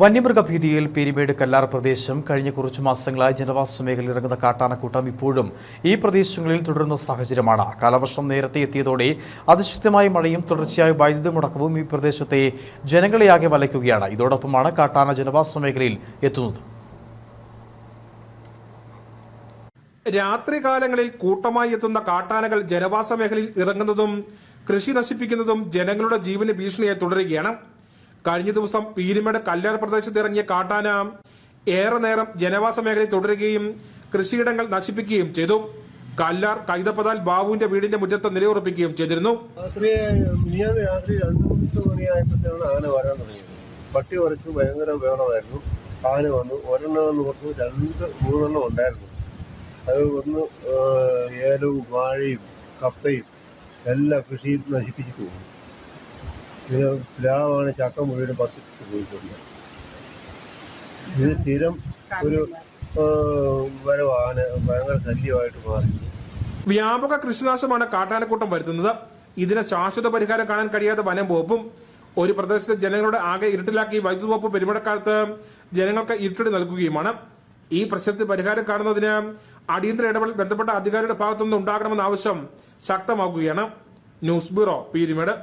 വന്യമൃഗഭീതിയിൽ പീരിമേട് കല്ലാർ പ്രദേശം കഴിഞ്ഞ കുറച്ചു മാസങ്ങളായി ജനവാസ മേഖലയിൽ ഇറങ്ങുന്ന കാട്ടാനക്കൂട്ടം ഇപ്പോഴും ഈ പ്രദേശങ്ങളിൽ തുടരുന്ന സാഹചര്യമാണ്. കാലവർഷം നേരത്തെ എത്തിയതോടെ അതിശക്തമായ മഴയും തുടർച്ചയായ വൈദ്യുതി മുടക്കവും ഈ പ്രദേശത്തെ ജനങ്ങളെയാകെ വലയ്ക്കുകയാണ്. ഇതോടൊപ്പമാണ് കാട്ടാന ജനവാസ മേഖലയിൽ എത്തുന്നത്. രാത്രികാലങ്ങളിൽ കൂട്ടമായി എത്തുന്ന കാട്ടാനകൾ ജനവാസ മേഖലയിൽ ഇറങ്ങുന്നതും കൃഷി നശിപ്പിക്കുന്നതും ജനങ്ങളുടെ ജീവന് ഭീഷണിയായി തുടരുകയാണ്. കഴിഞ്ഞ ദിവസം പീരുമേട് കല്ലാർ പ്രദേശത്ത് ഇറങ്ങിയ കാട്ടാന ഏറെ നേരം ജനവാസ മേഖലയിൽ തുടരുകയും കൃഷിയിടങ്ങൾ നശിപ്പിക്കുകയും ചെയ്തു. കല്ലാർ കൈതപ്പതാൽ ബാബുവിന്റെ വീടിന്റെ മുറ്റത്ത് നിലയുറപ്പിക്കുകയും ചെയ്തിരുന്നു. പട്ടി ഉറച്ചു ഭയങ്കര വേണമായിരുന്നു ആന വന്നു. ഒരെണ്ണം എന്ന് രണ്ട് മൂന്നെണ്ണം ഉണ്ടായിരുന്നു. അത് ഒന്ന് ഏലവും വാഴയും കപ്പയും എല്ലാ കൃഷിയും നശിപ്പിച്ചു പോകും ഇത് പ്ലാവാണ് ചക്ക മുഴുവൻ പത്തിട്ട് പോയിട്ടുണ്ട് ഇത് സ്ഥിരം ഒരു വരവാണ് ഭയങ്കര ശല്യമായിട്ട് മാറി വ്യാപക കൃഷിനാശമാണ് കാട്ടാനക്കൂട്ടം വരുത്തുന്നത്. ഇതിന് ശാശ്വത പരിഹാരം കാണാൻ കഴിയാത്ത വനം വകുപ്പും ഒരു പ്രദേശത്തെ ജനങ്ങളുടെ ആകെ ഇരുട്ടിലാക്കി വൈദ്യുതി വകുപ്പ് പെരുമഴക്കാലത്ത് ജനങ്ങൾക്ക് ഇരുട്ടടി നൽകുകയുമാണ്. ഈ പ്രശ്നത്തിൽ പരിഹാരം കാണുന്നതിന് അടിയന്തര ഇടപെടൽ ബന്ധപ്പെട്ട അധികാരിയുടെ ഭാഗത്തുനിന്ന് ഉണ്ടാകണമെന്ന ആവശ്യം ശക്തമാക്കുകയാണ് ന്യൂസ് ബ്യൂറോ പീരിമേട്.